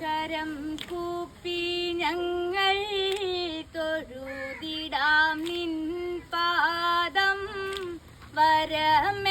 ഇരുകരം കൂപ്പി ഞങ്ങൾ തൊഴുതിടാം നിൻ പാദം വരമേഘണേ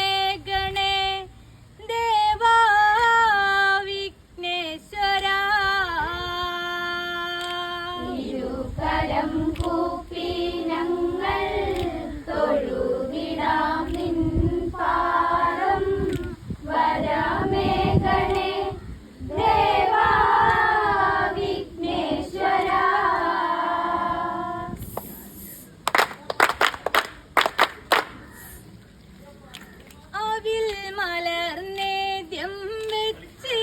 അവിൽ മലർന്നേദ്യം വെച്ച്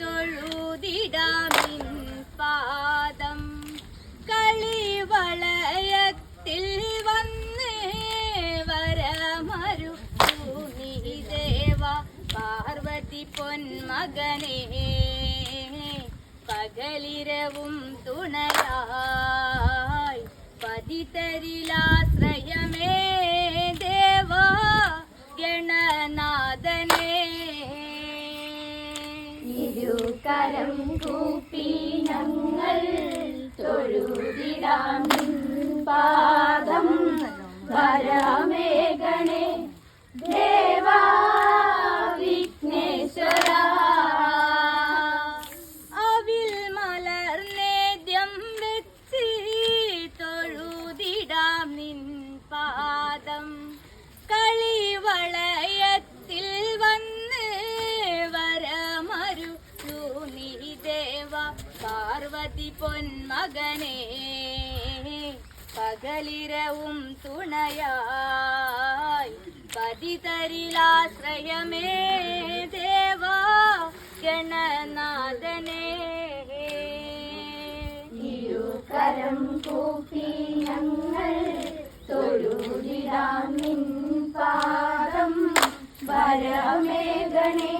തൊഴുതിടാമിൻ പാദം. കളിവളയത്തിൽ വന്ന് വരമരു നീ ദേവ പാർവതി പൊന്മകനേ. പകലിരവും തുണയായി പതിതരിലാശ്രയമേ ഇരുകരം കൂപ്പി ഞങ്ങൾ പാർവതി പൊന്മകനെ പകലിരവും തുണയായി പതിതരിലാശ്രയമേ ദേവാ ഗണനാഥനെ. ഇരുകരം കൂപ്പി ഞങ്ങൾ തൊഴുതിടാം നിൻ പാദം. വരമേഘണേ